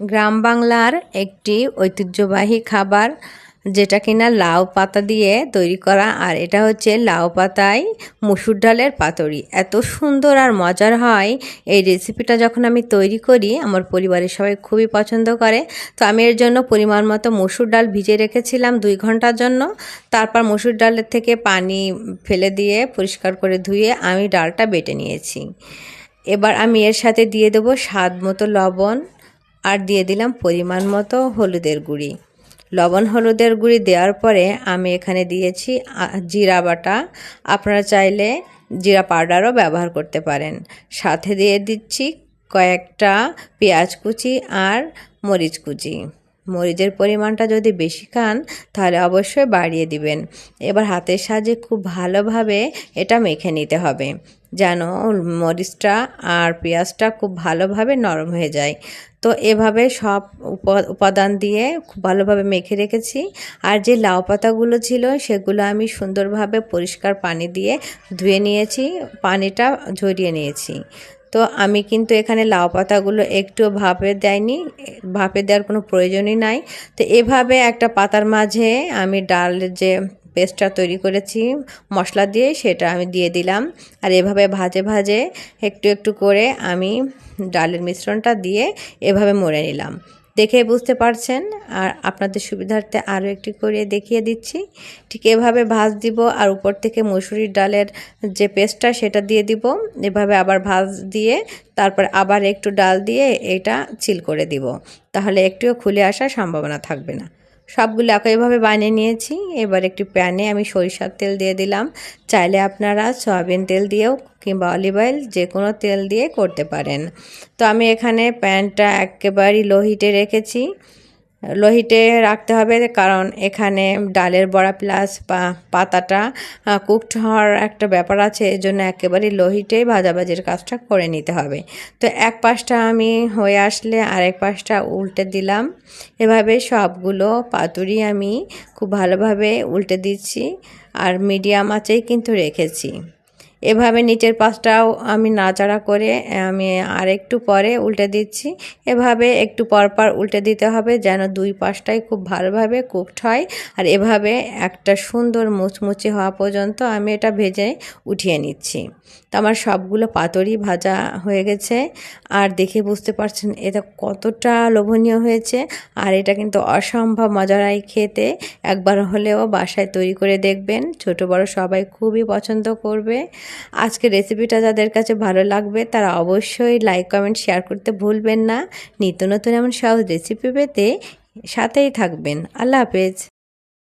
গ্রাম বাংলার একটি ঐতিহ্যবাহী খাবার, যেটা কিনা লাউ পাতা দিয়ে তৈরি করা, আর এটা হচ্ছে লাউ পাতায় মুসুর ডালের পাতুরি। এত সুন্দর আর মজার হয় এই রেসিপিটা যখন আমি তৈরি করি, আমার পরিবারের সবাই খুবই পছন্দ করে। তো আমি এর জন্য পরিমাণ মতো মুসুর ডাল ভিজে রেখেছিলাম দুই ঘণ্টার জন্য। তারপর মুসুর ডালের থেকে পানি ফেলে দিয়ে পরিষ্কার করে ধুয়ে আমি ডালটা বেটে নিয়েছি। এবার আমি এর সাথে দিয়ে দেবো স্বাদ মতো লবণ আর দিয়ে দিলাম পরিমাণ মতো হলুদের গুঁড়ি। লবণ হলুদের গুঁড়ি দেওয়ার পরে আমি এখানে দিয়েছি জিরা বাটা। আপনারা চাইলে জিরা পাউডারও ব্যবহার করতে পারেন। সাথে দিয়ে দিচ্ছি কয়েকটা পেঁয়াজ কুচি আর মরিচ কুচি। মরিচের পরিমাণটা যদি বেশি খান, তাহলে অবশ্যই বাড়িয়ে দিবেন। এবার হাতের সাহায্যে খুব ভালোভাবে এটা মেখে নিতে হবে, যেন মরিচটা আর পেঁয়াজটা খুব ভালোভাবে নরম হয়ে যায়। তো এভাবে সব উপাদান দিয়ে খুব ভালোভাবে মেখে রেখেছি। আর যে লাউ পাতাগুলো ছিল, সেগুলো আমি সুন্দরভাবে পরিষ্কার পানি দিয়ে ধুয়ে নিয়েছি, পানিটা ঝরিয়ে নিয়েছি। তো আমি কিন্তু এখানে লাউ পাতাগুলো একটুও ভাপে দেয়নি, ভাপে দেওয়ার কোনো প্রয়োজনই নাই। তো এভাবে একটা পাতার মাঝে আমি ডাল যে পেস্টটা তৈরি করেছি, মশলা দিয়ে সেটা আমি দিয়ে দিলাম। আর এভাবে ভাজে ভাজে একটু একটু করে আমি ডালের মিশ্রণটা দিয়ে এভাবে মরে নিলাম। দেখে বুঝতে পারছেন। আর আপনাদের সুবিধার্থে আরও একটি করে দেখিয়ে দিচ্ছি। ঠিক এভাবে ভাজ দিব আর উপর থেকে মসুরির ডালের যে পেস্টটা সেটা দিয়ে দিব। এভাবে আবার ভাজ দিয়ে তারপর আবার একটু ডাল দিয়ে এটা চিল করে দিব। তাহলে একটুও খুলে আসার সম্ভাবনা থাকবে না। সবগুলো একইভাবে বানিয়ে নিয়েছি। এবার একটি প্যানে আমি সরিষার তেল দিয়ে দিলাম। চাইলে আপনারা সয়াবিন তেল দিয়েও কিংবা অলিভ অয়েল যে কোনো তেল দিয়ে করতে পারেন। তো আমি এখানে প্যানটা একেবারেই লো হিটে রেখেছি। লোহিটে রাখতে হবে, কারণ এখানে ডালের বড়া প্লাস পাতাটা কুকড হওয়ার একটা ব্যাপার আছে এর জন্য একেবারেই লোহিটেই ভাজাভাজির কাজটা করে নিতে হবে। তো এক পাশটা আমি হয়ে আসলে আরেক পাশটা উল্টে দিলাম। এভাবে সবগুলো পাতুরি আমি খুব ভালোভাবে উল্টে দিচ্ছি, আর মিডিয়াম আঁচেই কিন্তু রেখেছি। এভাবে নিচের পাশটাও আমি নাচাড়া করে, আমি আর একটু পরে উল্টে দিচ্ছি। এভাবে একটু পরপর উল্টে দিতে হবে যেন দুই পাশটাই খুব ভালোভাবে কুকড হয়। আর এভাবে একটা সুন্দর মুচমুচে হওয়া পর্যন্ত আমি এটা ভেজে উঠিয়ে নিচ্ছি। তো আমার সবগুলো পাতরি ভাজা হয়ে গেছে। আর দেখে বুঝতে পারছেন, এটা কতটা লোভনীয় হয়েছে। আর এটা কিন্তু অসম্ভব মজারাই খেতে। একবার হলেও বাসায় তৈরি করে দেখবেন। ছোট বড় সবাই খুবই পছন্দ করবে। আজকে রেসিপিটা যাদের কাছে ভালো লাগবে, তারা অবশ্যই লাইক কমেন্ট শেয়ার করতে ভুলবেন না। নিত্য নতুন এমন সহজ রেসিপি পেতে সাথেই থাকবেন। আল্লাহ হাফেজ।